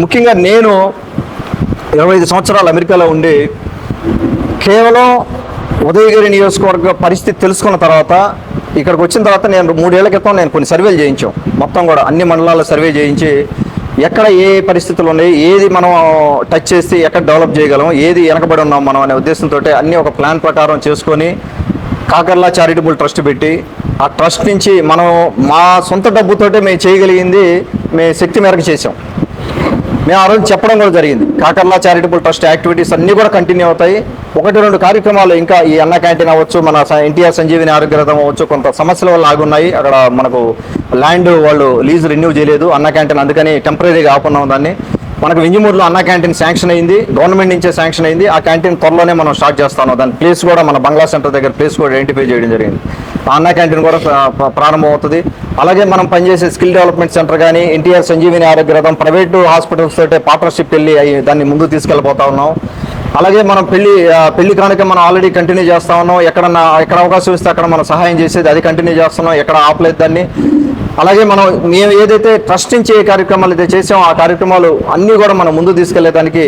ముఖ్యంగా నేను ఇరవై ఐదు సంవత్సరాలు అమెరికాలో ఉండి కేవలం ఉదయగిరి నియోజకవర్గ పరిస్థితి తెలుసుకున్న తర్వాత ఇక్కడికి వచ్చిన తర్వాత నేను మూడేళ్ళ క్రితం నేను కొన్ని సర్వేలు చేయించాం. మొత్తం కూడా అన్ని మండలాల్లో సర్వే చేయించి ఎక్కడ ఏ పరిస్థితులు ఉన్నాయి ఏది మనం టచ్ చేసి ఎక్కడ డెవలప్ చేయగలం ఏది వెనకబడి ఉన్నాం మనం అనే ఉద్దేశంతో అన్ని ఒక ప్లాన్ ప్రకారం చేసుకొని కాకర్లా చారిటబుల్ ట్రస్ట్ పెట్టి ఆ ట్రస్ట్ నుంచి మనం మా సొంత డబ్బుతోటే మేము చేయగలిగింది మేము శక్తి మేరకు చేసాం మేము ఆ రోజు చెప్పడం కూడా జరిగింది. కాకర్లా చారిటబుల్ ట్రస్ట్ యాక్టివిటీస్ అన్నీ కూడా కంటిన్యూ అవుతాయి. ఒకటి రెండు కార్యక్రమాలు ఇంకా ఈ అన్న క్యాంటీన్ అవ్వచ్చు మన ఎన్టీఆర్ సంజీవిని ఆరోగ్య రథం అవ్వచ్చు కొంత సమస్యల వల్ల ఆగున్నాయి. అక్కడ మనకు ల్యాండ్ వాళ్ళు లీజ్ రెన్యూ చేయలేదు. అన్న క్యాంటీన్ అందుకని టెంపరీగా ఆపున్నాం దాన్ని. మనకు వింజమూరులో అన్న క్యాంటీన్ శాంక్షన్ అయింది. గవర్నమెంట్ నుంచే శాంక్షన్ అయింది. ఆ క్యాంటీన్ త్వరలోనే మనం స్టార్ట్ చేస్తాను. దాని ప్లేస్ కూడా మన బంగ్లా సెంటర్ దగ్గర ప్లేస్ కూడా ఐడెంటిఫై చేయడం జరిగింది. ఆ అన్న క్యాంటీన్ కూడా ప్రారంభం అవుతుంది అలాగే మనం పనిచేసే స్కిల్ డెవలప్మెంట్ సెంటర్ కానీ ఎన్టీఆర్ సంజీవిని ఆరోగ్య రథం ప్రైవేటు హాస్పిటల్స్ తోటే పార్ట్నర్షిప్ వెళ్ళి దాన్ని ముందుకు తీసుకెళ్ళిపోతా ఉన్నాం. అలాగే మనం పెళ్ళి పెళ్ళి కానుక మనం ఆల్రెడీ కంటిన్యూ చేస్తా ఉన్నాం. ఎక్కడన్నా ఎక్కడ అవకాశం ఇస్తే అక్కడ మనం సహాయం చేసేది అది కంటిన్యూ చేస్తున్నాం. ఎక్కడ ఆపలేదు దాన్ని. అలాగే మనం మేము ఏదైతే ట్రస్ట్ నుంచి ఏ కార్యక్రమాలు అయితే చేసామో ఆ కార్యక్రమాలు అన్నీ కూడా మనం ముందు తీసుకెళ్ళేదానికి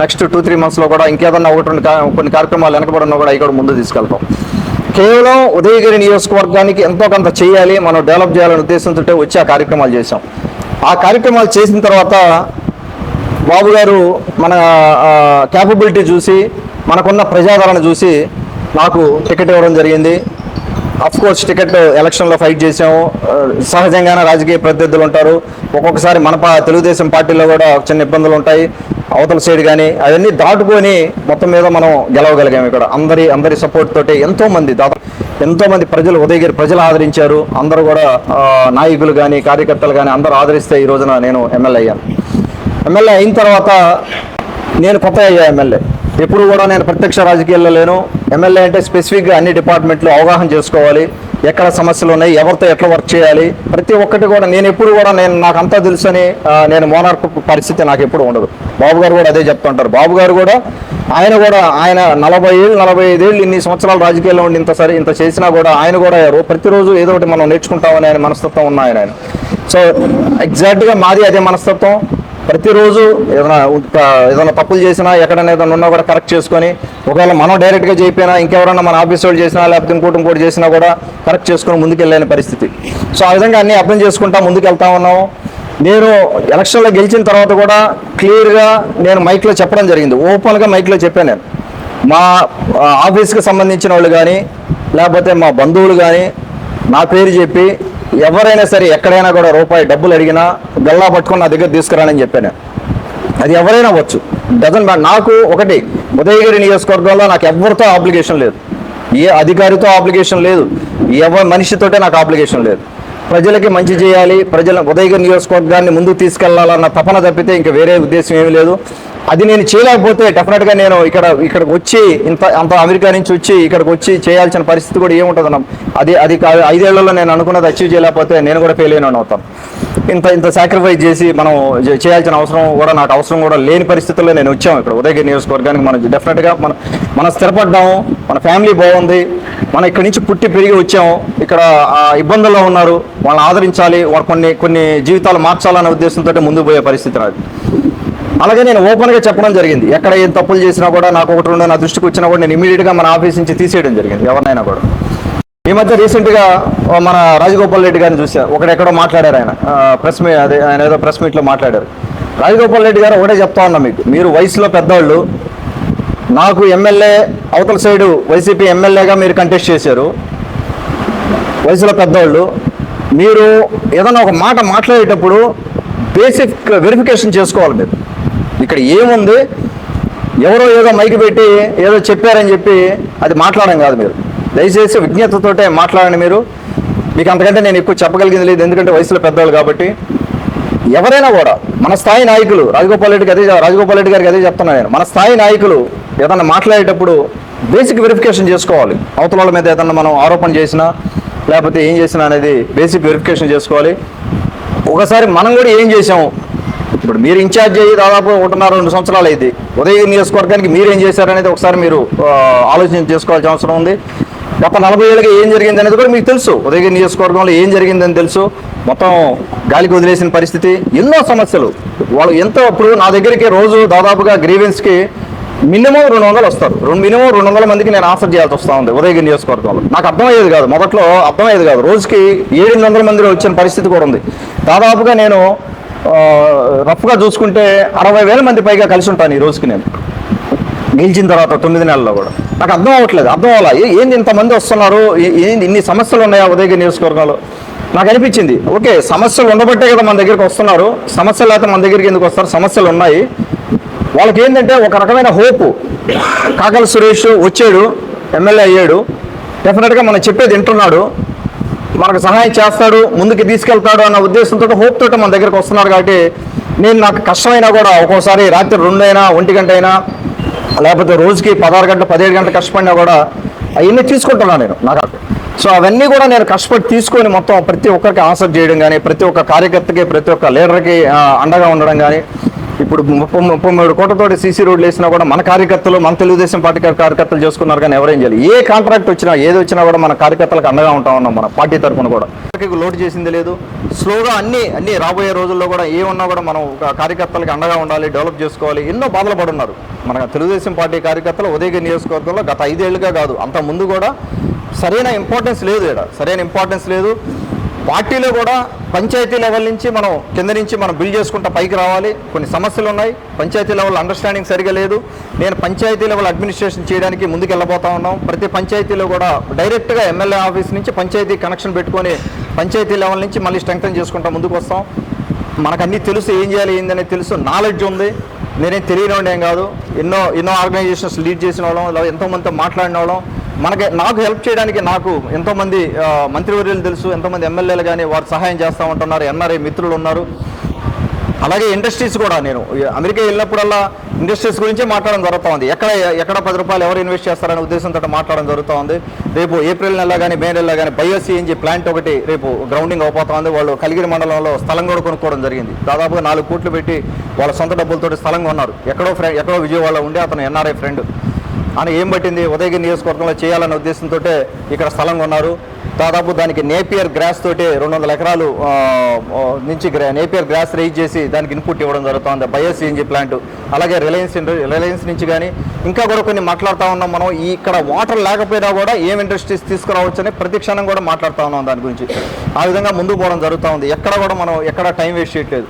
నెక్స్ట్ టూ త్రీ మంత్స్లో కూడా ఇంకేదన్నా ఒకటి రెండు కొన్ని కార్యక్రమాలు వెనకబడినా ఉన్నా కూడా అవి కూడా ముందు తీసుకెళ్తాం. కేవలం ఉదయగిరి నియోజకవర్గానికి ఎంతో కొంత చేయాలి మనం డెవలప్ చేయాలనే ఉద్దేశంతో వచ్చి ఆ కార్యక్రమాలు చేసాం ఆ కార్యక్రమాలు చేసిన తర్వాత బాబు గారు మన క్యాపబిలిటీ చూసి మనకున్న ప్రజాదరణ చూసి నాకు టికెట్ ఇవ్వడం జరిగింది. కోర్స్ టికెట్ ఎలక్షన్లో ఫైట్ చేసాము సహజంగానే రాజకీయ ప్రత్యర్థులు ఉంటారు. ఒక్కొక్కసారి మన పా- తెలుగుదేశం పార్టీలో కూడా చిన్న ఇబ్బందులు ఉంటాయి. అవతల సైడ్ కానీ అవన్నీ దాటుకొని మొత్తం మీద మనం గెలవగలిగాము ఇక్కడ. అందరి అందరి సపోర్ట్ తోటి ఎంతోమంది దాదాపు ఎంతోమంది ప్రజలు ఉదయగిరి ప్రజలు ఆదరించారు. అందరూ కూడా నాయకులు కానీ కార్యకర్తలు కానీ అందరూ ఆదరిస్తే ఈ రోజున నేను ఎమ్మెల్యే అయ్యాను. ఎమ్మెల్యే అయిన తర్వాత నేను కొత్త అయ్యా ఎమ్మెల్యే. ఎప్పుడు కూడా నేను ప్రత్యక్ష రాజకీయాల్లో లేను. ఎమ్మెల్యే అంటే స్పెసిఫిక్గా అన్ని డిపార్ట్మెంట్లు అవగాహన చేసుకోవాలి. ఎక్కడ సమస్యలు ఉన్నాయి ఎవరితో ఎట్లా వర్క్ చేయాలి ప్రతి ఒక్కటి కూడా నేను ఎప్పుడు కూడా నేను నాకు అంతా తెలుసని నేను మోనార్క్ పరిస్థితి నాకు ఎప్పుడు ఉండదు. బాబు గారు కూడా అదే చెప్తుంటారు. బాబు గారు కూడా ఆయన కూడా ఆయన నలభై ఏళ్ళు నలభై ఐదేళ్ళు ఇన్ని సంవత్సరాలు రాజకీయాల్లో ఉండి ఇంత సరే ఇంత చేసినా కూడా ఆయన కూడా ప్రతిరోజు ఏదో ఒకటి మనం నేర్చుకుంటామని ఆయన మనస్తత్వం ఉన్న ఆయన సో ఎగ్జాక్ట్గా మాది అదే మనస్తత్వం. ప్రతిరోజు ఏదైనా ఏదైనా తప్పులు చేసినా ఎక్కడైనా ఏదైనా ఉన్నా కూడా కరెక్ట్ చేసుకొని ఒకవేళ మనం డైరెక్ట్గా చెప్పినా ఇంకెవరన్నా మన ఆఫీస్ వాళ్ళు చేసినా లేకపోతే ఇంకోటి ఇంకోటి చేసినా కూడా కరెక్ట్ చేసుకొని ముందుకెళ్ళలేని పరిస్థితి. సో ఆ విధంగా అన్ని అర్థం చేసుకుంటా ముందుకు వెళ్తా ఉన్నాము. నేను ఎలక్షన్లో గెలిచిన తర్వాత కూడా క్లియర్గా నేను మైక్లో చెప్పడం జరిగింది. ఓపెన్గా మైక్లో చెప్పాను నేను. మా ఆఫీస్కి సంబంధించిన వాళ్ళు కానీ లేకపోతే మా బంధువులు కానీ నా పేరు చెప్పి ఎవరైనా సరే ఎక్కడైనా కూడా రూపాయి డబ్బులు అడిగినా గల్లా పట్టుకొని నా దగ్గర తీసుకురానని చెప్పాను. అది ఎవరైనా అవ్వచ్చు. డజన్ నాకు ఒకటి ఉదయగిరి నియోజకవర్గంలో నాకు ఎవరితో ఆబ్లిగేషన్ లేదు. ఏ అధికారితో ఆబ్లిగేషన్ లేదు. ఎవరి మనిషితోటే నాకు ఆబ్లిగేషన్ లేదు. ప్రజలకి మంచి చేయాలి. ప్రజల ఉదయగిరి నియోజకవర్గాన్ని ముందుకు తీసుకెళ్ళాలన్న తపన తప్పితే ఇంకా వేరే ఉద్దేశం ఏమీ లేదు. అది నేను చేయలేకపోతే డెఫినెట్గా నేను ఇక్కడ ఇక్కడికి వచ్చి ఇంత అంత అమెరికా నుంచి వచ్చి ఇక్కడికి వచ్చి చేయాల్సిన పరిస్థితి కూడా ఏముంటుంది అది అది కాదు ఐదేళ్ళలో నేను అనుకున్నది అచీవ్ చేయలేకపోతే నేను కూడా ఫెయిల్ అయిన అవుతాను. ఇంత ఇంత సాక్రిఫైస్ చేసి మనం చేయాల్సిన అవసరం కూడా నాకు అవసరం కూడా లేని పరిస్థితుల్లో నేను వచ్చాము ఇక్కడ ఉదయగిరి నియోజకవర్గానికి. మనం డెఫినెట్గా మన మనం స్థిరపడ్డాము మన ఫ్యామిలీ బాగుంది మనం ఇక్కడి నుంచి పుట్టి పెరిగి వచ్చాము ఇక్కడ ఆ, ఇబ్బందుల్లో ఉన్నారు వాళ్ళని ఆదరించాలి వాళ్ళు కొన్ని కొన్ని జీవితాలు మార్చాలనే ఉద్దేశంతో ముందుకు పోయే పరిస్థితి నాది అలాగే నేను ఓపెన్గా చెప్పడం జరిగింది. ఎక్కడ ఏం తప్పులు చేసినా కూడా నాకు ఒకటి రెండు నా దృష్టికి వచ్చినా కూడా నేను ఇమీడియట్గా మన ఆఫీస్ నుంచి తీసేయడం జరిగింది ఎవరినైనా కూడా. ఈ మధ్య రీసెంట్గా మన రాజగోపాల్ రెడ్డి గారిని చూసా ఒకడెక్కడో మాట్లాడారు ఆయన. ప్రెస్ మీ అదే ఆయన ఏదో ప్రెస్ మీట్లో మాట్లాడారు. రాజగోపాల్ రెడ్డి గారు ఒకటే చెప్తా ఉన్నా మీకు మీరు వయసులో పెద్దవాళ్ళు నాకు ఎమ్మెల్యే అవతల సైడు వైసీపీ ఎమ్మెల్యేగా మీరు కంటెస్ట్ చేశారు. వయసులో పెద్దవాళ్ళు మీరు ఏదైనా ఒక మాట మాట్లాడేటప్పుడు బేసిక్ వెరిఫికేషన్ చేసుకోవాలి మీరు. ఇక్కడ ఏముంది? ఎవరో ఏదో మైకి పెట్టి ఏదో చెప్పారని చెప్పి అది మాట్లాడడం కాదు మీరు. దయచేసి విజ్ఞతతోటే మాట్లాడండి మీరు. మీకు అంతకంటే నేను ఎక్కువ చెప్పగలిగింది లేదు. ఎందుకంటే వయసులో పెద్దవాళ్ళు కాబట్టి. ఎవరైనా కూడా మన స్థాయి నాయకులు రాజగోపాల్ రెడ్డికి అదే రాజగోపాల్ రెడ్డి గారికి అదే చెప్తున్నా నేను. మన స్థాయి నాయకులు ఏదన్నా మాట్లాడేటప్పుడు బేసిక్ వెరిఫికేషన్ చేసుకోవాలి. అవతల వాళ్ళ మీద ఏదన్నా మనం ఆరోపణ చేసినా లేకపోతే ఏం చేసినా అనేది బేసిక్ వెరిఫికేషన్ చేసుకోవాలి. ఒకసారి మనం కూడా ఏం చేసాము ఇప్పుడు మీరు ఇన్ఛార్జ్ అయ్యి దాదాపు ఒకటిన్నర రెండు సంవత్సరాలు అయింది. ఉదయ నియోజకవర్గానికి మీరు ఏం చేశారనేది ఒకసారి మీరు ఆలోచన చేసుకోవాల్సిన అవసరం ఉంది. గత నలభై ఏళ్ళకి ఏం జరిగింది అనేది కూడా మీకు తెలుసు. ఉదయగిరి నియోజకవర్గంలో ఏం జరిగిందని తెలుసు. మొత్తం గాలికి వదిలేసిన పరిస్థితి ఎన్నో సమస్యలు. వాళ్ళు ఎంత ఇప్పుడు నా దగ్గరికి రోజు దాదాపుగా గ్రీవెన్స్కి మినిమం రెండు వందలు వస్తారు. రెండు మినిమం రెండు వందల మందికి నేను ఆన్సర్ చేయాల్సి వస్తా ఉంది ఉదయగిరి నియోజకవర్గంలో. నాకు అర్థమయ్యేది కాదు. మొదట్లో అర్థమయ్యేది కాదు. రోజుకి ఏడు వందల మంది వచ్చిన పరిస్థితి కూడా ఉంది. దాదాపుగా నేను రఫ్గా చూసుకుంటే అరవై వేల మంది పైగా కలిసి ఉంటాను ఈ రోజుకి నేను. గెలిచిన తర్వాత తొమ్మిది నెలల్లో కూడా. నాకు అర్థం అవ్వట్లేదు అర్థం అవ్వాలా? ఏంది ఇంతమంది వస్తున్నారు? ఏంది ఇన్ని సమస్యలు ఉన్నాయా ఉదయగిరి నియోజకవర్గంలో? నాకు అనిపించింది ఓకే సమస్యలు ఉండబట్టే కదా మన దగ్గరికి వస్తున్నారు. సమస్యలు లేకపోతే మన దగ్గరికి ఎందుకు వస్తారు? సమస్యలు ఉన్నాయి. వాళ్ళకి ఏంటంటే ఒక రకమైన హోపు. కాకల సురేష్ వచ్చాడు ఎమ్మెల్యే అయ్యాడు. డెఫినెట్గా మనం చెప్పేది వింటున్నాడు. మనకు సహాయం చేస్తాడు ముందుకు తీసుకెళ్తాడు అన్న ఉద్దేశంతో హోప్ తోటి మన దగ్గరకు వస్తున్నాడు కాబట్టి నేను నాకు కష్టమైనా కూడా ఒక్కోసారి రాత్రి రెండు అయినా ఒంటి గంట అయినా లేకపోతే రోజుకి పదహారు గంటలు పదిహేడు గంటలు కష్టపడినా కూడా అవన్నీ తీసుకుంటున్నాను నేను నాకు సో అవన్నీ కూడా నేను కష్టపడి తీసుకొని మొత్తం ప్రతి ఒక్కరికి ఆన్సర్ చేయడం కానీ ప్రతి ఒక్క కార్యకర్తకి ప్రతి ఒక్క లీడర్కి అండగా ఉండడం కానీ ఇప్పుడు ముప్పై ముప్పై మూడు కోట్లతోటి సీసీ రోడ్లు వేసినా కూడా మన కార్యకర్తలు మన తెలుగుదేశం పార్టీ కార్యకర్తలు చేసుకున్నారు కానీ ఎవరేం చేయాలి ఏ కాంట్రాక్ట్ వచ్చినా ఏది వచ్చినా కూడా మన కార్యకర్తలకు అండగా ఉంటా ఉన్నాం మన పార్టీ తరఫున కూడా. లోటు చేసింది లేదు. స్లోగా అన్ని అన్ని రాబోయే రోజుల్లో కూడా ఏమున్నా కూడా మనం కార్యకర్తలకు అండగా ఉండాలి డెవలప్ చేసుకోవాలి ఎన్నో బాధలు పడున్నారు. మన తెలుగుదేశం పార్టీ కార్యకర్తలు ఉదయగిరి నియోజకవర్గంలో గత ఐదేళ్ళుగా కాదు అంత ముందు కూడా సరైన ఇంపార్టెన్స్ లేదు ఇక్కడ. సరైన ఇంపార్టెన్స్ లేదు. పార్టీలో కూడా పంచాయతీ లెవెల్ నుంచి మనం కింద నుంచి మనం బిల్డ్ చేసుకుంటా పైకి రావాలి. కొన్ని సమస్యలు ఉన్నాయి. పంచాయతీ లెవెల్ అండర్స్టాండింగ్ సరిగా లేదు. నేను పంచాయతీ లెవెల్ అడ్మినిస్ట్రేషన్ చేయడానికి ముందుకు వెళ్ళబోతా ఉన్నాం. ప్రతి పంచాయతీలో కూడా డైరెక్ట్గా ఎమ్మెల్యే ఆఫీస్ నుంచి పంచాయతీ కనెక్షన్ పెట్టుకొని పంచాయతీ లెవెల్ నుంచి మళ్ళీ స్ట్రెంగ్తన్ చేసుకుంటా ముందుకు వస్తాం. మనకు అన్నీ తెలుసు ఏం చేయాలి ఏందనేది తెలుసు నాలెడ్జ్ ఉంది. నేనేం తెలియని ఏం కాదు. ఎన్నో ఎన్నో ఆర్గనైజేషన్స్ లీడ్ చేసిన వాళ్ళం ఇలా ఎంతోమందితో మాట్లాడిన వాళ్ళం. మనకి నాకు హెల్ప్ చేయడానికి నాకు ఎంతోమంది మంత్రివర్యులు తెలుసు ఎంతోమంది ఎమ్మెల్యేలు కానీ వారు సహాయం చేస్తూ ఉంటున్నారు ఎన్ఆర్ఐ మిత్రులు ఉన్నారు. అలాగే ఇండస్ట్రీస్ కూడా నేను అమెరికా వెళ్ళినప్పుడల్లా ఇండస్ట్రీస్ గురించే మాట్లాడడం జరుగుతూ ఉంది ఎక్కడ ఎక్కడ పది రూపాయలు ఎవరు ఇన్వెస్ట్ చేస్తారనే ఉద్దేశంతో మాట్లాడడం జరుగుతూ ఉంది రేపు ఏప్రిల్ నెల కానీ మే నెల కానీ బయోసీఎన్జీ ప్లాంట్ ఒకటి రేపు గ్రౌండింగ్ అయిపోతా ఉంది వాళ్ళు కలిగిరి మండలంలో స్థలం కూడా కొనుక్కోవడం జరిగింది. దాదాపుగా నాలుగు కోట్లు పెట్టి వాళ్ళ సొంత డబ్బులతో స్థలం కొన్నారు ఎక్కడో ఫ్రెండ్ ఎక్కడో విజయవాడలో ఉండే అతను ఎన్ఆర్ఐ ఫ్రెండ్. అని ఏం పట్టింది? ఉదయగిరి నియోజకవర్గంలో చేయాలనే ఉద్దేశంతో ఇక్కడ స్థలం కొన్నారు దాదాపు దానికి నేపియర్ గ్రాస్ తోటి రెండు వందల ఎకరాలు నుంచి గ్రా- నేపియర్ గ్రాస్ రైజ్ చేసి దానికి ఇన్పుట్ ఇవ్వడం జరుగుతుంది. Bio CNG plant. అలాగే రిలయన్స్ రిలయన్స్ నుంచి కానీ ఇంకా కూడా కొన్ని మాట్లాడుతూ ఉన్నాం మనం. ఇక్కడ వాటర్ లేకపోయినా కూడా ఏం ఇండస్ట్రీస్ తీసుకురావచ్చు అని ప్రతి క్షణం కూడా మాట్లాడుతూ ఉన్నాం దాని గురించి. ఆ విధంగా ముందుకు పోవడం జరుగుతూ ఉంది. ఎక్కడ కూడా మనం ఎక్కడ టైం వేస్ట్ చేయట్లేదు.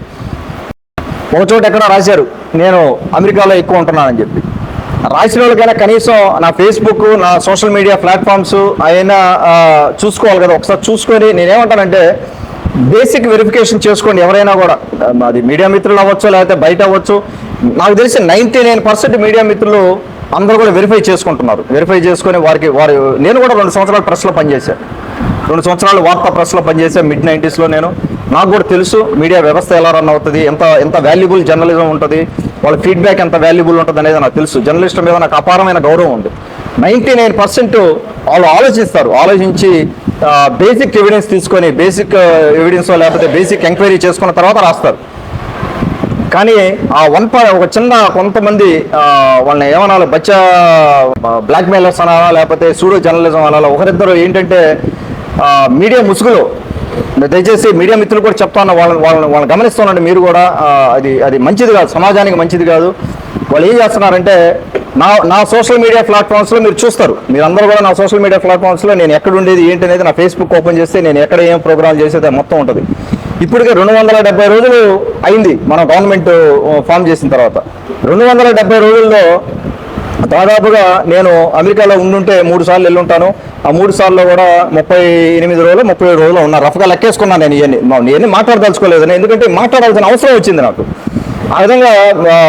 ఒక చోట ఎక్కడ రాశారు? నేను అమెరికాలో ఎక్కువ ఉంటున్నానని చెప్పి. రాసిన వాళ్ళకైనా కనీసం నా ఫేస్బుక్ నా సోషల్ మీడియా ప్లాట్ఫామ్స్ అయినా చూసుకోవాలి కదా. ఒకసారి చూసుకొని నేనేమంటానంటే బేసిక్ వెరిఫికేషన్ చేసుకోండి ఎవరైనా కూడా. అది మీడియా మిత్రులు అవ్వచ్చు లేకపోతే బయట అవ్వచ్చు. నాకు తెలిసి నైంటీ నైన్ పర్సెంట్ మీడియా మిత్రులు అందరూ కూడా వెరిఫై చేసుకుంటున్నారు. వెరిఫై చేసుకొని వారికి వారు నేను కూడా రెండు సంవత్సరాలు ప్రెస్లో పనిచేశాను రెండు సంవత్సరాలు వార్తా ప్రెస్లో పనిచేసే మిడ్ నైంటీస్లో నేను. నాకు కూడా తెలుసు మీడియా వ్యవస్థ ఎలా రన్ అవుతుంది ఎంత ఎంత వాల్యుబుల్ జర్నలిజం ఉంటుంది. వాళ్ళ ఫీడ్బ్యాక్ ఎంత వాల్యుబుల్ ఉంటుంది అనేది నాకు తెలుసు. జర్నలిస్ట్ మీద నాకు అపారమైన గౌరవం ఉంది. నైంటీ నైన్ పర్సెంట్ వాళ్ళు ఆలోచిస్తారు. ఆలోచించి బేసిక్ ఎవిడెన్స్ తీసుకొని బేసిక్ ఎవిడెన్స్ లేకపోతే బేసిక్ ఎంక్వైరీ చేసుకున్న తర్వాత రాస్తారు. కానీ ఆ వన్ ఒక చిన్న కొంతమంది వాళ్ళని ఏమనాలి బచ్చా బ్లాక్ మెయిలర్స్ అనాలా లేకపోతే సూడో జర్నలిజం అనాలా ఒకరిద్దరు ఏంటంటే మీడియా ముసుగులో దయచేసి మీడియా మిత్రులు కూడా చెప్తాను వాళ్ళని వాళ్ళని వాళ్ళని గమనిస్తున్నాండి మీరు కూడా. అది అది మంచిది కాదు సమాజానికి మంచిది కాదు. వాళ్ళు ఏం చేస్తున్నారంటే నా నా సోషల్ మీడియా ప్లాట్ఫామ్స్లో మీరు చూస్తారు. మీరు అందరూ కూడా నా సోషల్ మీడియా ప్లాట్ఫామ్స్లో నేను ఎక్కడ ఉండేది ఏంటి అనేది నా ఫేస్బుక్ ఓపెన్ చేస్తే నేను ఎక్కడ ఏం ప్రోగ్రామ్ చేసేది మొత్తం ఉంటుంది. ఇప్పటికే రెండు వందల డెబ్బై రోజులు అయింది మన గవర్నమెంట్ ఫామ్ చేసిన తర్వాత. రెండు వందల డెబ్బై రోజుల్లో దాదాపుగా నేను అమెరికాలో ఉండుంటే మూడు సార్లు వెళ్ళుంటాను ఆ మూడు సార్లు కూడా ముప్పై ఎనిమిది రోజులు ముప్పై ఏడు రోజులు ఉన్నా రఫ్గా లెక్కేసుకున్నాను నేను ఇవన్నీ ఇవన్నీ మాట్లాడదలుచుకోలేదు ఎందుకంటే మాట్లాడాల్సిన అవసరం వచ్చింది నాకు. ఆ విధంగా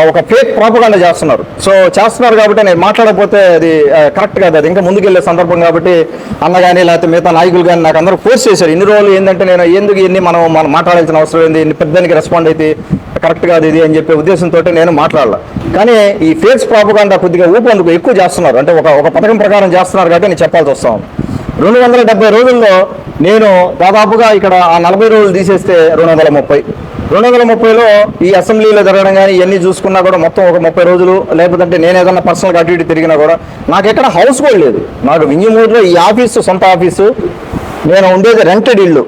ఒక ఫేక్ ప్రాపగాండ చేస్తున్నారు. సో చేస్తున్నారు కాబట్టి నేను మాట్లాడకపోతే అది కరెక్ట్ కాదు. అది ఇంకా ముందుకెళ్ళే సందర్భం కాబట్టి అన్న కానీ లేకపోతే మిగతా నాయకులు కానీ నాకు అందరూ ఫోర్స్ చేశారు. ఇన్ని రోజులు ఏంటంటే నేను ఎందుకు ఇన్ని మనం మనం మాట్లాడాల్సిన అవసరం ఏంది? ఇన్ని పెద్దానికి రెస్పాండ్ అయితే కరెక్ట్ కాదు ఇది అని చెప్పే ఉద్దేశంతో నేను మాట్లాడాల. కానీ ఈ ఫేక్స్ ప్రాపగాండా కొద్దిగా ఊపందుకు ఎక్కువ చేస్తున్నారు. అంటే ఒక ఒక పథకం ప్రకారం చేస్తున్నారు కాబట్టి నేను చెప్పాల్సి వస్తాను రెండు వందల డెబ్బై రోజుల్లో నేను దాదాపుగా ఇక్కడ ఆ నలభై రోజులు తీసేస్తే రెండు వందల ముప్పై. రెండు వందల ముప్పైలో ఈ అసెంబ్లీలో జరగడం కానీ ఇవన్నీ చూసుకున్నా కూడా మొత్తం ఒక ముప్పై రోజులు లేకపోతే నేను ఏదన్నా పర్సనల్గా అటు ఇటు తిరిగినా కూడా నాకు ఎక్కడ హౌస్ కూడా లేదు. నాకు వింజమూరులో ఈ ఆఫీసు సొంత ఆఫీసు నేను ఉండేది రెంటెడ్ ఇల్లు.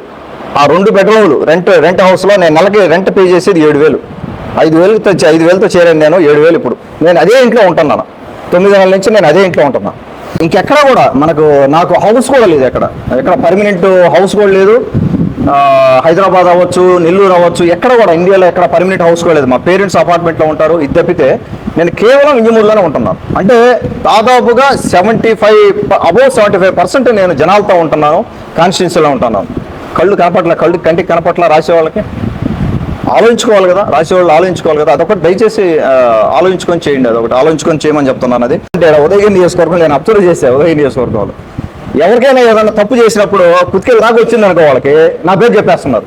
ఆ రెండు బెడ్రూమ్లు రెంట్ రెంట్ హౌస్లో నేను నెలకి రెంట్ పే చేసేది ఏడు వేలు. ఐదు వేలు తెచ్చి ఐదు వేలతో చేరాను నేను ఏడు వేలు ఇప్పుడు. నేను అదే ఇంట్లో ఉంటున్నాను తొమ్మిది నెలల నుంచి నేను అదే ఇంట్లో ఉంటున్నాను ఇంకెక్కడ కూడా మనకు నాకు హౌస్ కూడా లేదు ఎక్కడ. ఎక్కడ పర్మనెంట్ హౌస్ కూడా లేదు. హైదరాబాద్ అవ్వచ్చు నెల్లూరు అవ్వచ్చు ఎక్కడ కూడా ఇండియాలో ఎక్కడ పర్మనెంట్ హౌస్ కూడా లేదు. మా పేరెంట్స్ అపార్ట్మెంట్లో ఉంటారు ఇది తప్పితే నేను కేవలం ఇంజమూరులోనే ఉంటున్నాను. అంటే దాదాపుగా seventy five above seventy five percent నేను జనాలతో ఉంటున్నాను కాన్స్టిట్యున్సీలో ఉంటున్నాను. కళ్ళు కనపట్ల కళ్ళు కంటికి కనపట్ల రాసే వాళ్ళకి? ఆలోచించుకోవాలి కదా రాసేవాళ్ళు ఆలోచించుకోవాలి కదా. అదొకటి దయచేసి ఆలోచించుకొని చేయండి అదొకటి ఆలోచించుకొని చేయమని చెప్తున్నాను అది. అంటే ఉదయం నియోజకవర్గం నేను అబ్జర్వ్ చేశాను ఉదయగిరి నియోజకవర్గంలో. ఎవరికైనా ఏదైనా తప్పు చేసినప్పుడు కుతికెళ్ళి దాకా వచ్చింది అనుకో వాళ్ళకి నా పేరు చెప్పేస్తున్నారు.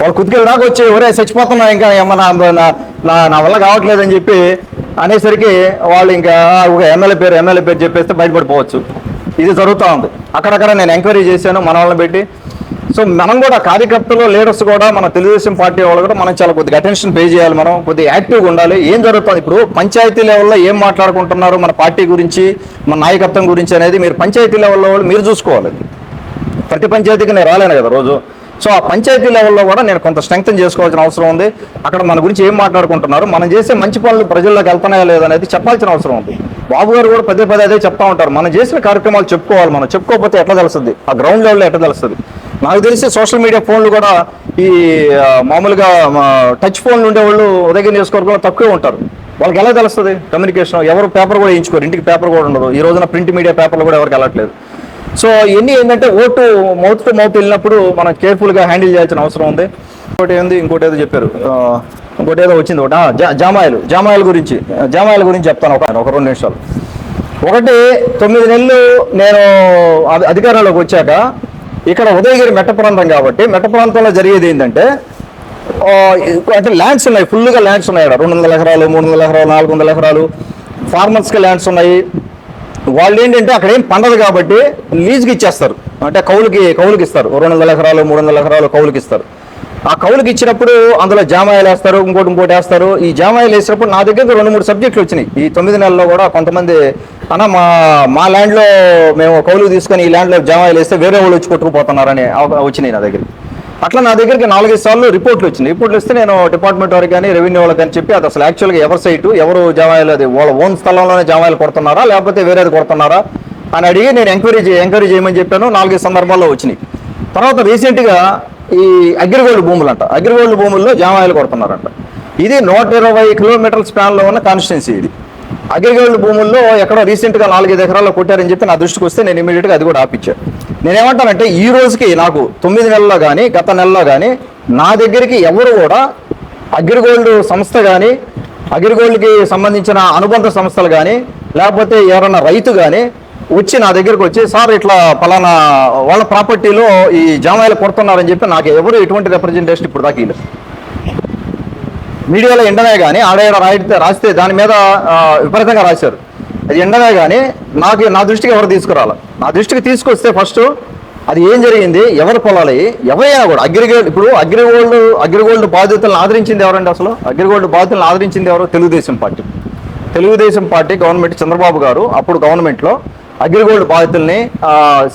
వాళ్ళు కుతికెళ్ళి దాకా వచ్చి ఎవరే చచ్చిపోతున్నా ఇంకా ఏమన్నా నా- నా వల్ల కావట్లేదని చెప్పి అనేసరికి వాళ్ళు ఇంకా ఒక ఎమ్మెల్యే పేరు ఎమ్మెల్యే పేరు చెప్పేస్తే బయటపడిపోవచ్చు. ఇది జరుగుతూ ఉంది. అక్కడక్కడ నేను ఎంక్వైరీ చేశాను మన వాళ్ళని పెట్టి. సో మనం కూడా కార్యకర్తలు లీడర్స్ కూడా మన తెలుగుదేశం పార్టీ వాళ్ళు కూడా మనం చాలా కొద్దిగా అటెన్షన్ పే చేయాలి మనం కొద్దిగా యాక్టివ్గా ఉండాలి. ఏం జరుగుతుంది? ఇప్పుడు పంచాయతీ లెవెల్లో ఏం మాట్లాడుకుంటున్నారు? మన పార్టీ గురించి మన నాయకత్వం గురించి అనేది మీరు పంచాయతీ లెవెల్లో వాళ్ళు మీరు చూసుకోవాలి. ప్రతి పంచాయతీకి నేను రాలేను కదా రోజు. సో ఆ పంచాయతీ లెవెల్లో కూడా నేను కొంత స్ట్రెంగ్త్ చేసుకోవాల్సిన అవసరం ఉంది. అక్కడ మన గురించి ఏం మాట్లాడుకుంటున్నారు? మనం చేసే మంచి పనులు ప్రజల్లోకి వెళ్తున్నాయా లేదనేది చెప్పాల్సిన అవసరం ఉంది. బాబు గారు కూడా పదే పదే అదే చెప్తా ఉంటారు. మనం చేసిన కార్యక్రమాలు చెప్పుకోవాలి మనం. చెప్పుకోకపోతే ఎట్లా తెలుస్తుంది? ఆ గ్రౌండ్ లెవెల్లో ఎట్లా తెలుస్తుంది? నాకు తెలిసి సోషల్ మీడియా ఫోన్లు కూడా ఈ మామూలుగా టచ్ ఫోన్లు ఉండేవాళ్ళు ఉదయం కూడా తక్కువే ఉంటారు. వాళ్ళకి ఎలా తెలుస్తుంది? కమ్యూనికేషన్ ఎవరు పేపర్ కూడా వేయించుకోరు. ఇంటికి పేపర్ కూడా ఉండదు. ఈ రోజున ప్రింట్ మీడియా పేపర్లు కూడా ఎవరికి వెళ్ళట్లేదు. సో ఇవన్నీ ఏంటంటే ఓటు మౌత్ టు మౌత్ వెళ్ళినప్పుడు మనం కేర్ఫుల్గా హ్యాండిల్ చేయాల్సిన అవసరం ఉంది. ఇంకోటి ఏంది? ఇంకోటి ఏదో చెప్పారు. ఇంకోటి ఏదో వచ్చింది ఒకటి. ఆ, జా- జామాయిలు. జామాయిల గురించి. జామాయిల గురించి చెప్తాను ఒక ఒక రెండు నిమిషాలు. ఒకటి తొమ్మిది నెలలు నేను అధికారంలోకి వచ్చాక ఇక్కడ ఉదయగిరి మెట్ట ప్రాంతం కాబట్టి మెట్ట ప్రాంతంలో జరిగేది ఏంటంటే అంటే ల్యాండ్స్ ఉన్నాయి. ఫుల్గా ల్యాండ్స్ ఉన్నాయి రెండు వందల ఎకరాలు మూడు వందల ఎకరాలు నాలుగు వందల ఎకరాలు. ఫార్మర్స్కి ల్యాండ్స్ ఉన్నాయి. వాళ్ళు ఏంటంటే అక్కడ ఏం పండదు కాబట్టి లీజ్కి ఇచ్చేస్తారు. అంటే కౌలుకి కౌలుకి ఇస్తారు. రెండు వందల ఎకరాలు మూడు వందల ఎకరాలు కౌలుకి ఇస్తారు. ఆ కౌలుకి ఇచ్చినప్పుడు అందులో జామాయిలు వేస్తారు ఇంకోటి ఇంకోటి వేస్తారు. ఈ జామాయిలు వేసినప్పుడు నా దగ్గర రెండు మూడు సబ్జెక్టులు వచ్చినాయి. ఈ తొమ్మిది నెలల్లో కూడా కొంతమంది అన్న మా మా ల్యాండ్లో మేము కౌలు తీసుకొని ఈ ల్యాండ్లో జామాయిలు వేస్తే వేరే వాళ్ళు వచ్చి కొట్టుకుపోతున్నారని వచ్చినాయి నా దగ్గరికి. అట్లా నా దగ్గరికి నాలుగైదు సార్లు రిపోర్ట్లు వచ్చినాయి. రిపోర్ట్లు ఇస్తే నేను డిపార్ట్మెంట్ వారికి కానీ రెవెన్యూ వాళ్ళకి అని చెప్పి అది అసలు యాక్చువల్గా ఎవరి సైటు ఎవరు జామాయిలు అది వాళ్ళ ఓన్ స్థలంలోనే జామాయిలు కొడుతున్నారా లేకపోతే వేరేది కొడుతున్నారా అని అడిగి నేను ఎంక్వైరీ ఎంక్వైరీ చేయమని చెప్పాను. నాలుగైదు సందర్భాల్లో వచ్చినాయి. తర్వాత రీసెంట్గా ఈ అగ్రిగోల్డ్ భూములు అంట అగ్రిగోల్డ్ భూముల్లో జామాయిలు కొడుతున్నారంట. ఇది నూట ఇరవై కిలోమీటర్ల స్పాన్లో ఉన్న కాన్స్టిట్యున్సీ ఇది. అగ్రిగోల్డ్ భూముల్లో ఎక్కడో రీసెంట్గా నాలుగైదు ఎకరాల్లో కొట్టారని చెప్పి నా దృష్టికి వస్తే నేను ఇమీడియట్గా అది కూడా ఆపించాను నేనేమంటానంటే ఈ రోజుకి నాకు తొమ్మిది నెలల్లో కానీ గత నెలలో కానీ నా దగ్గరికి ఎవరు కూడా అగ్రిగోల్డ్ సంస్థ కానీ అగ్రిగోల్డ్కి సంబంధించిన అనుబంధ సంస్థలు కానీ లేకపోతే ఎవరన్నా రైతు కానీ వచ్చి నా దగ్గరికి వచ్చి సార్ ఇట్లా పలానా వాళ్ళ ప్రాపర్టీలో ఈ జామాయిలు కొడుతున్నారని చెప్పి నాకు ఎవరు ఎటువంటి రిప్రజెంటేషన్ ఇప్పుడు దాకా మీడియాలో ఎండనే కానీ ఆడేడ రాయితే రాస్తే దాని మీద విపరీతంగా రాశారు. అది ఎండనే కానీ నాకు నా దృష్టికి ఎవరు తీసుకురాలి? నా దృష్టికి తీసుకొస్తే ఫస్ట్ అది ఏం జరిగింది? ఎవరు పొలాలి? ఎవరైనా కూడా అగ్రిగోల్డ్ ఇప్పుడు అగ్రిగోల్డ్ అగ్రిగోల్డ్ బాధితులను ఆదరించింది ఎవరండి అసలు? అగ్రిగోల్డ్ బాధితులను ఆదరించింది ఎవరు? Telugu Desam party. Telugu Desam party government Chandrababu గారు అప్పుడు గవర్నమెంట్లో అగ్రిగోల్డ్ బాధితుల్ని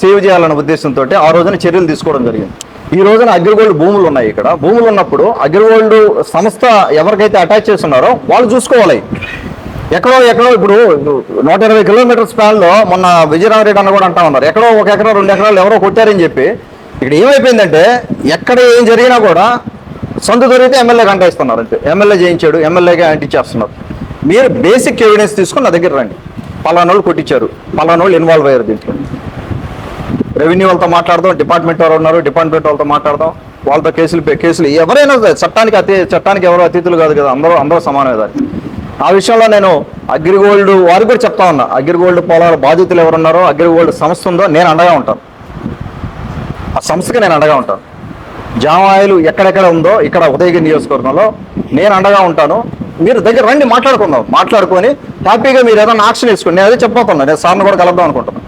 సేవ్ చేయాలన్న ఉద్దేశంతో ఆ రోజున చర్యలు తీసుకోవడం జరిగింది. ఈ రోజున అగ్రిగోల్డ్ భూములు ఉన్నాయి ఇక్కడ. భూములు ఉన్నప్పుడు అగ్రిగోల్డ్ సంస్థ ఎవరికైతే అటాచ్ చేస్తున్నారో వాళ్ళు చూసుకోవాలి. ఎక్కడో ఎక్కడో ఇప్పుడు నూట ఇరవై కిలోమీటర్ స్పాన్లో మొన్న విజయరామరెడ్డి అన్న కూడా అంటా ఉన్నారు. ఎక్కడో ఒక ఎకరా రెండు ఎకరాలు ఎవరో కొట్టారని చెప్పి. ఇక్కడ ఏమైపోయిందంటే ఎక్కడ ఏం జరిగినా కూడా సొంత దొరికితే ఎమ్మెల్యే కంటాయిస్తున్నారు అంతే. ఎమ్మెల్యే చేయించాడు ఎమ్మెల్యేగా అంటించేస్తున్నారు మీరు బేసిక్ ఎవిడెన్స్ తీసుకుని నా దగ్గర రండి. పలానోళ్ళు కొట్టించారు. పలానోళ్ళు ఇన్వాల్వ్ అయ్యారు దీంట్లో. రెవెన్యూ వాళ్ళతో మాట్లాడదాం డిపార్ట్మెంట్ వారు ఉన్నారు డిపార్ట్మెంట్ వాళ్ళతో మాట్లాడదాం. వాళ్ళతో కేసులు కేసులు ఎవరైనా చట్టానికి అతి చట్టానికి ఎవరో అతిథులు కాదు కదా అందరూ అందరూ సమానమే దాన్ని ఆ విషయంలో నేను అగ్రిగోల్డ్ వారికి కూడా చెప్తా ఉన్నా. అగ్రిగోల్డ్ పొలాల బాధితులు ఎవరున్నారో అగ్రిగోల్డ్ సంస్థ ఉందో నేను అండగా ఉంటాను. ఆ సంస్థకి నేను అండగా ఉంటాను. జామాయిలు ఎక్కడెక్కడ ఉందో ఇక్కడ ఉదయగిరి నియోజకవర్గంలో నేను అండగా ఉంటాను. మీరు దగ్గర రండి మాట్లాడుకుందాం. మాట్లాడుకొని హ్యాపీగా మీరు ఏదైనా ఆక్షన్ వేసుకోండి నేను అదే చెప్పబోతున్నాను నేను సార్ని కూడా కలపదాం అనుకుంటున్నాను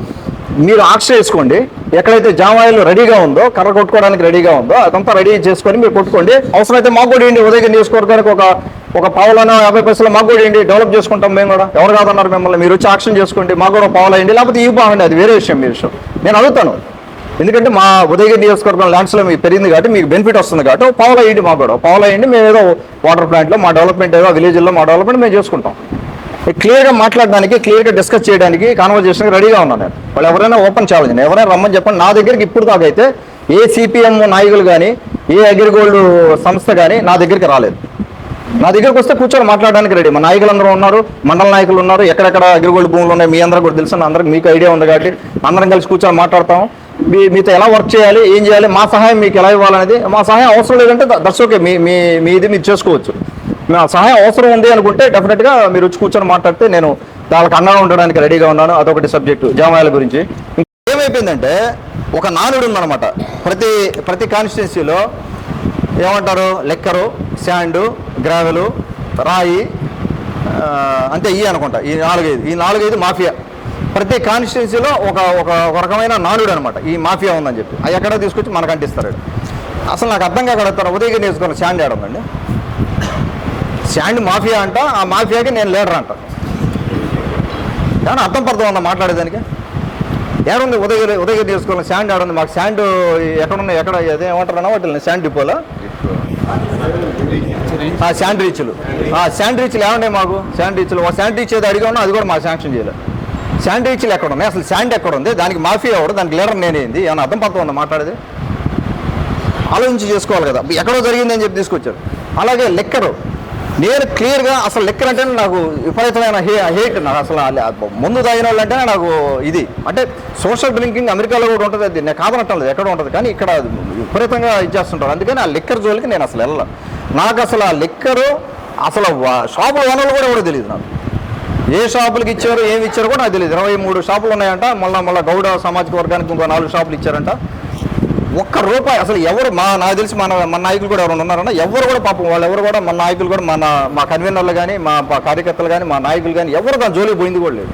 మీరు ఆక్షన్ వేసుకోండి. ఎక్కడైతే ఆయిల్ రెడీగా ఉందో కర్ర కొట్టుకోవడానికి రెడీగా ఉందో అదంతా రెడీ చేసుకొని మీరు కొట్టుకోండి. అవసరమైతే మాకు కూడా ఇండి ఉదయం నియోజకవర్గానికి ఒక ఒక పావులను యాభై పైసలు మాకు కూడా ఏంటి డెవలప్ చేసుకుంటాం మేము కూడా. ఎవరు కాదన్నారు మిమ్మల్ని? మీరు వచ్చి ఆక్షన్ చేసుకోండి. మాకు కూడా పావులయ్యండి లేకపోతే ఈ బాగుండి అది వేరే విషయం మీ విషయం. నేను అడుగుతాను. ఎందుకంటే మా ఉదయగిరి నియోజకవర్గం ల్యాండ్స్లో మీకు పెరిగింది కాబట్టి మీకు బెనిఫిట్ వస్తుంది కాబట్టి పావులో వేయండి మాకు కూడా. పావులో అయ్యండి మేము ఏదో వాటర్ ప్లాంట్లో మా డెవలప్మెంట్ ఏదో విలేజ్లో మా డెవలప్మెంట్ మేము చేసుకుంటాం. క్లియర్గా మాట్లాడడానికి క్లియర్గా డిస్కస్ చేయడానికి కాన్వర్జేషన్కి రెడీగా ఉన్నాను నేను. వాళ్ళు ఎవరైనా ఓపెన్ ఛాలెంజ్ ఎవరైనా రమ్మని చెప్పండి. నా దగ్గరికి ఇప్పుడు దాకైతే ఏ సిపిఎం నాయకులు కానీ ఏ అగ్రిగోల్డ్ సంస్థ కానీ నా దగ్గరికి రాలేదు. నా దగ్గరకు వస్తే కూర్చొని మాట్లాడడానికి రెడీ మా నాయకులందరూ ఉన్నారు మండల నాయకులు ఉన్నారు ఎక్కడెక్కడ అగ్రిగోల్డ్ భూములు ఉన్నాయి మీ అందరూ కూడా తెలుసు అందరికి మీకు ఐడియా ఉంది కాబట్టి అందరం కలిసి కూర్చొని మాట్లాడతాం. మీ మీతో ఎలా వర్క్ చేయాలి ఏం చేయాలి మా సహాయం మీకు ఎలా ఇవ్వాలనేది మా సహాయం అవసరం లేదంటే దట్స్ ఓకే మీ మీ మీ ఇది మీరు చేసుకోవచ్చు. సహాయం అవసరం ఉంది అనుకుంటే డెఫినెట్గా మీరు వచ్చి కూర్చొని మాట్లాడితే నేను వాళ్ళకి అండగా ఉండడానికి రెడీగా ఉన్నాను. అదొకటి సబ్జెక్టు జామాయాల గురించి. ఏమైపోయిందంటే ఒక నానుడు ఉందన్నమాట. ప్రతి ప్రతి కాన్స్టిట్యున్సీలో ఏమంటారు? లెక్కరు శాండు గ్రావెలు రాయి అంతే ఈ అనుకుంటా. ఈ నాలుగైదు. ఈ నాలుగైదు మాఫియా. ప్రతి కాన్స్టిట్యున్సీలో ఒక ఒక రకమైన నానుడు అనమాట ఈ మాఫియా ఉందని చెప్పి. అవి ఎక్కడ తీసుకొచ్చి మనకు అంటిస్తారు అసలు నాకు అర్థం కాక ఉదయగిరి నేర్చుకున్న శాండ్ ఏడుందండి శాండ్ మాఫియా అంట ఆ మాఫియాకి నేను లీడర్ అంట. కానీ అర్థం పర్థం ఉందా మాట్లాడేదానికి? ఏడుంది ఉదయగిరి ఉదయగిరి తీసుకోవాలి శాండ్ ఆడుంది మాకు శాండ్ ఎక్కడ ఉన్నాయి ఎక్కడ అదే ఏమంటారన్నా వాటిని శాండ్ డిపోలో? ఆ శాండ్ రీచ్లు. ఆ శాండ్ రీచ్లు ఏమంటాయి మాకు? శాండ్ రీచ్లు. ఒక శాండ్ రీచ్ ఏదో అడిగా ఉన్నా అది కూడా మాకు శాంక్షన్ చేయలేదు శాండ్ రీచ్లు ఎక్కడ ఉన్నాయి అసలు శాండ్ ఎక్కడ ఉంది దానికి మాఫీ ఎవడు దానికి లీడర్ నేనేంది ఏమన్నా అర్థం పర్థం ఉందా మాట్లాడేది? ఆలోచించి చేసుకోవాలి కదా. ఎక్కడో జరిగిందని చెప్పి తీసుకొచ్చారు. అలాగే లెక్కరు. నేను క్లియర్గా అసలు లెక్కర్ అంటే నాకు విపరీతమైన హే హేట్ నాకు అసలు ముందు తాగిన వాళ్ళంటే నాకు ఇది. అంటే సోషల్ డ్రింకింగ్ అమెరికాలో కూడా ఉంటుంది అది. నేను కాదనటం లేదు ఎక్కడ ఉంటుంది. కానీ ఇక్కడ విపరీతంగా ఇచ్చేస్తుంటారు అందుకని ఆ లెక్కర్ జోలికి నేను అసలు వెళ్ళను. నాకు అసలు ఆ లెక్కరు అసలు షాపుల వనరులు కూడా కూడా తెలియదు నాకు. ఏ షాపులకి ఇచ్చారు ఏమి ఇచ్చారు కూడా నాకు తెలియదు ఇరవై మూడు షాపులు ఉన్నాయంట. మళ్ళీ మళ్ళీ గౌడ సామాజిక వర్గానికి ఇంకో నాలుగు షాపులు ఇచ్చారంట. ఒక్క రూపాయి అసలు ఎవరు మా నాకు తెలిసి మన మన నాయకులు కూడా ఎవరైనా ఉన్నారన్న ఎవరు కూడా పాపం వాళ్ళు ఎవరు కూడా మన నాయకులు కూడా మన మా కన్వీనర్లు కానీ మా కార్యకర్తలు కానీ మా నాయకులు కానీ ఎవరు దాని జోలికి పోయింది కూడా లేదు.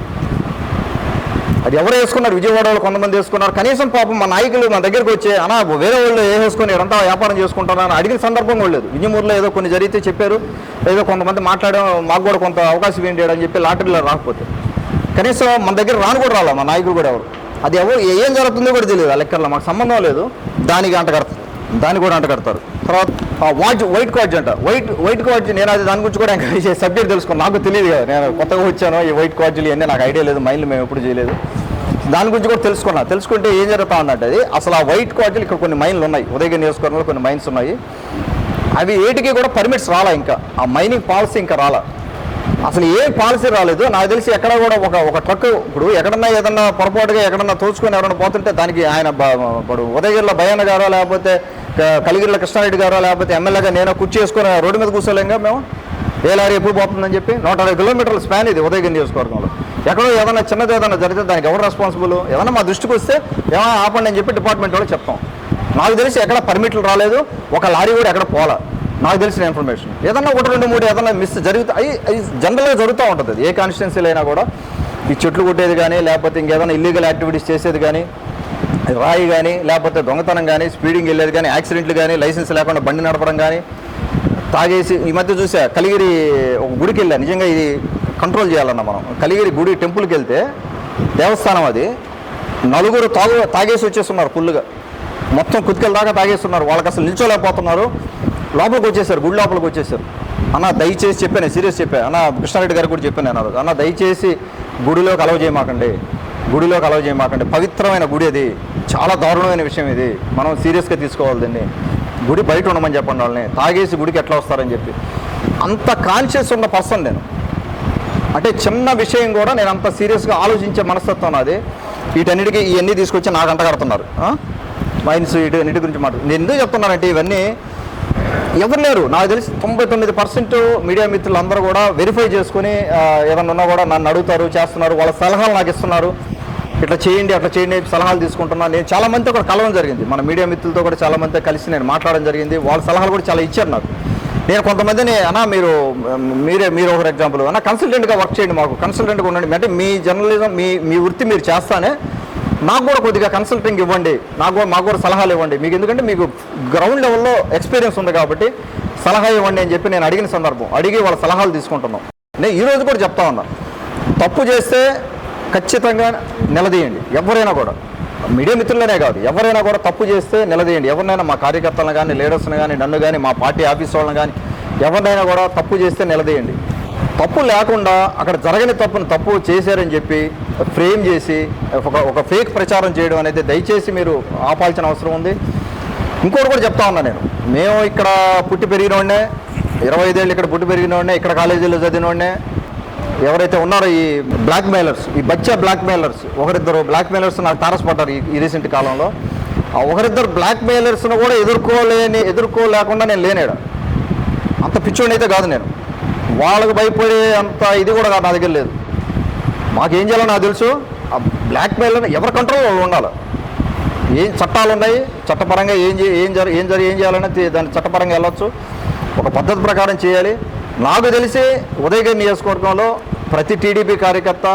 అది ఎవరు వేసుకున్నారు? విజయవాడలో కొంతమంది వేసుకున్నారు. కనీసం పాపం మా నాయకులు మా దగ్గరికి వచ్చి అనా వేరే వాళ్ళు ఏ వేసుకొని ఇదంతా వ్యాపారం చేసుకుంటారా? అని అడిగిన సందర్భం కూడా లేదు. విజయమూరులో ఏదో కొన్ని జరిగితే చెప్పారు. ఏదో కొంతమంది మాట్లాడడం మాకు కూడా కొంత అవకాశం ఏంటి అని చెప్పి లాటరీలో రాకపోతే. కనీసం మన దగ్గర రాను కూడా రాలా మా నాయకులు కూడా ఎవరు. అది ఎవరు ఏం జరుగుతుందో కూడా తెలియదు ఆ లెక్కర్లో మాకు సంబంధం లేదు. దానికి అంట కడతారు. దాన్ని కూడా అంట కడతారు. తర్వాత ఆ వాచ్ వైట్ కాడ్జ్ అంట. వైట్ వైట్ కాడ్జ్ నేను అది దాని గురించి కూడా ఎంకరేజ్ సబ్జెక్ట్ తెలుసుకున్నాను నాకు తెలియదు కదా. నేను కొత్తగా వచ్చాను. ఈ వైట్ కాడ్జీలు ఇవన్నీ నాకు ఐడియా లేదు. మైండ్లో మేము ఎప్పుడు చేయలేదు. దాని గురించి కూడా తెలుసుకున్నా. తెలుసుకుంటే ఏం జరుగుతా ఉందంటే అది అసలు ఆ వైట్ కాడ్జీలు ఇక్కడ కొన్ని మైన్లు ఉన్నాయి. ఉదయగిరి నియోజకవర్గంలో కొన్ని మైన్స్ ఉన్నాయి. అవి ఏటికి కూడా పర్మిట్స్ రాలా ఇంకా. ఆ మైనింగ్ పాలసీ ఇంకా రాలా. అసలు ఏ పాలసీ రాలేదు. నాకు తెలిసి ఎక్కడ కూడా ఒక ఒక ట్రక్ ఇప్పుడు ఎక్కడన్నా ఏదన్నా పొరపాటుగా ఎక్కడన్నా తోచుకొని ఎవరైనా పోతుంటే దానికి ఆయన ఇప్పుడు ఉదయగిరిలో భయాన్న గారో లేకపోతే కలిగిరిలో కృష్ణారెడ్డి గారో లేకపోతే ఎమ్మెల్యేగా నేను కుర్చీ చేసుకొని రోడ్డు మీద కూర్చోలేంగా మేము? ఏ లారీ ఎప్పుడు పోతుందని చెప్పి నూట అరవై కిలోమీటర్ల స్పాన్ ఇది ఉదయగిరి నియోజకవర్గంలో. ఎక్కడో ఏదైనా చిన్నది ఏదైనా జరిగితే దానికి ఎవరు రెస్పాన్సిబుల్ ఏదైనా మా దృష్టికి వస్తే ఏమైనా ఆపండి అని చెప్పి డిపార్ట్మెంట్ వాళ్ళు చెప్తాం. నాకు తెలిసి ఎక్కడ పర్మిట్లు రాలేదు. ఒక లారీ కూడా ఎక్కడ పోలా. నాకు తెలిసిన ఇన్ఫర్మేషన్ ఏదన్నా ఒకటి రెండు మూడు ఏదన్నా మిస్ జరుగుతా అవి అవి జనరల్గా జరుగుతూ ఉంటుంది. అది. ఏ కాన్స్టిట్యున్సీలో అయినా కూడా ఈ చెట్లు కొట్టేది కానీ లేకపోతే ఇంకేదైనా ఇల్లీగల్ యాక్టివిటీస్ చేసేది కానీ రాయి కానీ లేకపోతే దొంగతనం కానీ స్పీడింగ్ వెళ్ళేది కానీ యాక్సిడెంట్లు కానీ లైసెన్స్ లేకుండా బండి నడపడం కానీ తాగేసి ఈ మధ్య చూసా కలిగిరి ఒక గుడికి వెళ్ళా. నిజంగా ఇది కంట్రోల్ చేయాలన్న మనం. కలిగిరి గుడి టెంపుల్కి వెళ్తే దేవస్థానం అది. నలుగురు తాగు తాగేసి వచ్చేస్తున్నారు ఫుల్గా మొత్తం కుతికెళ్ళ దాకా తాగేస్తున్నారు. వాళ్ళకి అసలు నిల్చోలేకపోతున్నారు. లోపలికి వచ్చేసారు గుడి లోపలికి వచ్చేసారు. అన్న దయచేసి చెప్పాను సీరియస్ చెప్పాను అన్న కృష్ణారెడ్డి గారు కూడా చెప్పాను నేను అన్న దయచేసి గుడిలోకి అలవ చేయమాకండి. గుడిలోకి అలవ్ చేయమాకండి. పవిత్రమైన గుడి అది. చాలా దారుణమైన విషయం ఇది. మనం సీరియస్గా తీసుకోవాలి దీన్ని గుడి బయట ఉండమని చెప్పండి వాళ్ళని. తాగేసి గుడికి ఎట్లా వస్తారని చెప్పి. అంత కాన్షియస్ ఉన్న పర్సన్ నేను. అంటే చిన్న విషయం కూడా నేను అంత సీరియస్గా ఆలోచించే మనస్తత్వం నాది. వీటన్నిటికీ ఇవన్నీ తీసుకొచ్చి నాకు అంట కడుతున్నారు మైన్స్ వీటి అన్నిటి గురించి మాట నేను ఎందుకు చెప్తున్నానంటే ఇవన్నీ ఎవరు లేరు? నాకు తెలిసి తొంభై తొమ్మిది పర్సెంట్ మీడియా మిత్రులు అందరూ కూడా వెరిఫై చేసుకుని ఆ, ఏదన్నా ఉన్నా కూడా నన్ను అడుగుతారు చేస్తున్నారు వాళ్ళ సలహాలు నాకు ఇస్తున్నారు. ఇట్లా చేయండి అట్లా చేయండి సలహాలు తీసుకుంటున్నాను నేను చాలా మందితో కూడా కలవడం జరిగింది. మన మీడియా మిత్రులతో కూడా చాలా మందితో కలిసి నేను మాట్లాడడం జరిగింది. వాళ్ళ సలహాలు కూడా చాలా ఇచ్చారు నాకు. నేను కొంతమందిని అన్నా మీరు మీరే మీరు ఒక ఎగ్జాంపుల్ అన్న కన్సల్టెంట్గా వర్క్ చేయండి మాకు. కన్సల్టెంట్గా ఉండండి. అంటే మీ జర్నలిజం మీ మీ వృత్తి మీరు చేస్తానే నాకు కూడా కొద్దిగా కన్సల్టింగ్ ఇవ్వండి. నాకు కూడా మాకు కూడా సలహాలు ఇవ్వండి. మీకు ఎందుకంటే మీకు గ్రౌండ్ లెవెల్లో ఎక్స్పీరియన్స్ ఉంది కాబట్టి సలహా ఇవ్వండి అని చెప్పి నేను అడిగిన సందర్భం. అడిగి వాళ్ళ సలహాలు తీసుకుంటున్నాం. నేను ఈరోజు కూడా చెప్తా ఉన్నా. తప్పు చేస్తే ఖచ్చితంగా నిలదీయండి. ఎవరైనా కూడా. మీడియా మిత్రులనే కాదు. ఎవరైనా కూడా తప్పు చేస్తే నిలదీయండి. ఎవరినైనా మా కార్యకర్తలను కానీ లీడర్స్ని కానీ నన్ను కానీ మా పార్టీ ఆఫీస్ వాళ్ళని కానీ ఎవరినైనా కూడా తప్పు చేస్తే నిలదీయండి. తప్పు లేకుండా అక్కడ జరగని తప్పును తప్పు చేశారని చెప్పి ఫ్రేమ్ చేసి ఒక ఒక ఫేక్ ప్రచారం చేయడం అనేది దయచేసి మీరు ఆపాల్సిన అవసరం ఉంది. ఇంకోటి కూడా చెప్తా ఉన్నా నేను. మేము ఇక్కడ పుట్టి పెరిగినోడినే ఇరవై ఐదేళ్ళు ఇక్కడ పుట్టి పెరిగినోడినే ఇక్కడ కాలేజీలో చదివినోడినే ఎవరైతే ఉన్నారో ఈ బ్లాక్ మెయిలర్స్ ఈ బచ్చా బ్లాక్ మెయిలర్స్ ఒకరిద్దరు బ్లాక్ మెయిలర్స్ నాకు తారసపడ్డారు ఈ- ఈ రీసెంట్ కాలంలో. ఆ ఒకరిద్దరు బ్లాక్ మెయిలర్స్ను కూడా ఎదుర్కోలేని ఎదుర్కోలేకుండా నేను లేనేడా. అంత పిచ్చోడిని అయితే కాదు నేను. వాళ్ళకు భయపడే అంత ఇది కూడా నా దగ్గర లేదు. మాకేం చేయాలో నాకు తెలుసు. ఆ బ్లాక్మెయిల్ ఎవరి కంట్రోల్ వాళ్ళు ఉండాలి? ఏం చట్టాలు ఉన్నాయి? చట్టపరంగా ఏం ఏం జరి ఏం జరి ఏం చేయాలనే దాన్ని చట్టపరంగా వెళ్ళొచ్చు. ఒక పద్ధతి ప్రకారం చేయాలి. నాకు తెలిసి ఉదయగిరి నియోజకవర్గంలో ప్రతి టీడీపీ కార్యకర్త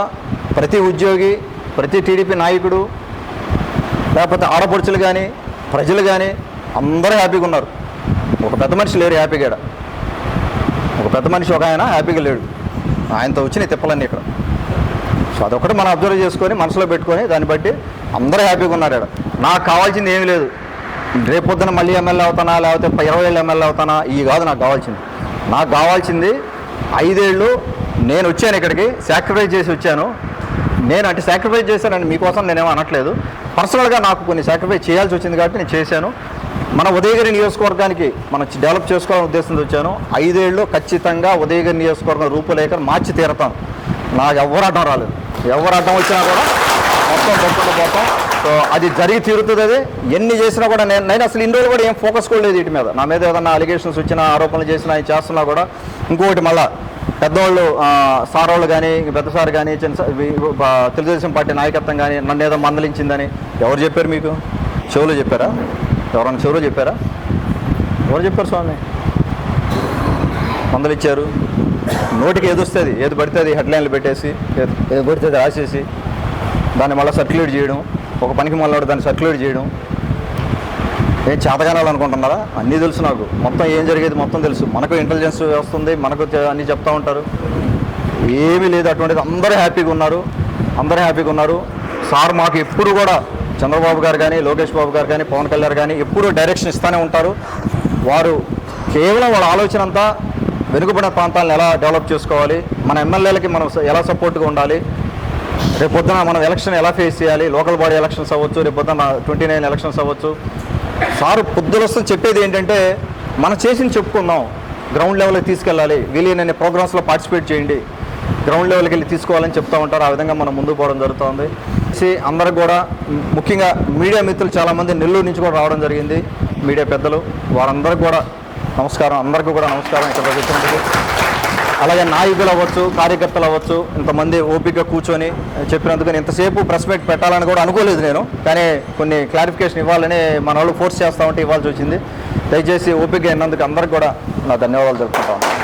ప్రతి ఉద్యోగి ప్రతి టీడీపీ నాయకుడు లేకపోతే ఆడపడుచులు కానీ ప్రజలు కానీ అందరూ హ్యాపీగా ఉన్నారు. ఒక పెద్ద మనిషి లేరు హ్యాపీగా పెద్ద మనిషి ఒక ఆయన హ్యాపీగా లేడు. ఆయనతో వచ్చినాయి తిప్పలన్నీ ఇక్కడ. సో అదొకటి మనం అబ్జర్వ్ చేసుకొని మనసులో పెట్టుకొని దాన్ని బట్టి అందరూ హ్యాపీగా ఉన్నారు ఇక్కడ. నాకు కావాల్సింది ఏమీ లేదు. రేపు పొద్దున మళ్ళీ ఎమ్మెల్యే అవుతానా? లేకపోతే ఇరవై ఏళ్ళు ఎమ్మెల్యే అవుతానా? ఈ కాదు నాకు కావాల్సింది. నాకు కావాల్సింది ఐదేళ్ళు నేను వచ్చాను ఇక్కడికి సాక్రిఫైస్ చేసి వచ్చాను. నేను అంటే సాక్రిఫైస్ చేశానండి మీకోసం నేనేమో అనట్లేదు. పర్సనల్గా నాకు కొన్ని సాక్రిఫైస్ చేయాల్సి వచ్చింది కాబట్టి నేను చేశాను. మన ఉదయగిరి నియోజకవర్గానికి మనం డెవలప్ చేసుకోవాలని ఉద్దేశంతో వచ్చాను. ఐదేళ్ళు ఖచ్చితంగా ఉదయగిరి నియోజకవర్గం రూపురేఖను మార్చి తీరతాను నాకు ఎవరు అడ్డం రాలేదు. ఎవరు అడ్డం వచ్చినా కూడా మొత్తం దొరుకుతుందో పోతాం. సో అది జరిగి తీరుతుంది అది. ఎన్ని చేసినా కూడా నేను నేను అసలు ఇన్ని రోజులు కూడా ఏం ఫోకస్ కూడా లేదు వీటి మీద. నా మీద ఏదైనా అలిగేషన్స్ వచ్చినా ఆరోపణలు చేసినా చేస్తున్నా కూడా ఇంకొకటి మళ్ళా పెద్దవాళ్ళు సారోళ్ళు సార్ వాళ్ళు కానీ పెద్ద సార్ కానీ చిన్న సార్ తెలుగుదేశం పార్టీ నాయకత్వం కానీ నన్ను ఏదో మందలించిందని ఎవరు చెప్పారు మీకు? చెవులు చెప్పారా? ఎవరన్నా చెవులు చెప్పారా? ఎవరు చెప్పారు స్వామి? వందలు ఇచ్చారు. నోటికి ఏది వస్తుంది? ఏది పడితే అది హెడ్లైన్లు పెట్టేసి ఏది పడితే అది రాసేసి దాన్ని మళ్ళీ సర్క్యులేట్ చేయడం ఒక పనికి మళ్ళీ దాన్ని సర్క్యులేట్ చేయడం. ఏం చేతగానాలనుకుంటున్నారా? అన్నీ తెలుసు నాకు. మొత్తం ఏం జరిగేది మొత్తం తెలుసు. మనకు ఇంటెలిజెన్స్ వస్తుంది మనకు అన్నీ చెప్తా ఉంటారు. ఏమీ లేదు అటువంటిది. అందరూ హ్యాపీగా ఉన్నారు. అందరూ హ్యాపీగా ఉన్నారు. సార్ మాకు ఎప్పుడు కూడా చంద్రబాబు గారు కానీ లోకేష్ బాబు గారు కానీ పవన్ కళ్యాణ్ కానీ ఎప్పుడూ డైరెక్షన్ ఇస్తూనే ఉంటారు. వారు కేవలం వాళ్ళ ఆలోచన అంతా వెనుకబడిన ప్రాంతాలను ఎలా డెవలప్ చేసుకోవాలి మన ఎమ్మెల్యేలకి మనం ఎలా సపోర్ట్గా ఉండాలి రేపు పొద్దున మనం ఎలక్షన్ ఎలా ఫేస్ చేయాలి లోకల్ బాడీ ఎలక్షన్స్ అవ్వచ్చు రేపు పొద్దున ట్వంటీ నైన్ ఎలక్షన్స్ అవ్వచ్చు. సారు పొద్దులొస్తూ చెప్పేది ఏంటంటే మనం చేసింది చెప్పుకుందాం. గ్రౌండ్ లెవెల్కి తీసుకెళ్ళాలి వీలైన ప్రోగ్రామ్స్లో పార్టిసిపేట్ చేయండి. గ్రౌండ్ లెవెల్కి వెళ్ళి తీసుకోవాలని చెప్తూ ఉంటారు. ఆ విధంగా మనం ముందుకు పోవడం జరుగుతుంది. తెలిసి అందరికి కూడా ముఖ్యంగా మీడియా మిత్రులు చాలామంది నెల్లూరు నుంచి కూడా రావడం జరిగింది. మీడియా పెద్దలు వారందరికీ కూడా నమస్కారం అందరికీ కూడా నమస్కారం ఇక్కడ వచ్చినందుకు అలాగే నాయకులు అవ్వచ్చు కార్యకర్తలు అవ్వచ్చు ఇంతమంది ఓపికగా కూర్చొని చెప్పినందుకు నేను ఇంతసేపు ప్రెస్ మీట్ పెట్టాలని కూడా అనుకోలేదు నేను. కానీ కొన్ని క్లారిఫికేషన్ ఇవ్వాలని మన వాళ్ళు ఫోర్స్ చేస్తా ఉంటే ఇవ్వాల్సి వచ్చింది. దయచేసి ఓపికగా అయినందుకు అందరికి కూడా నా ధన్యవాదాలు తెలుపుకుంటాను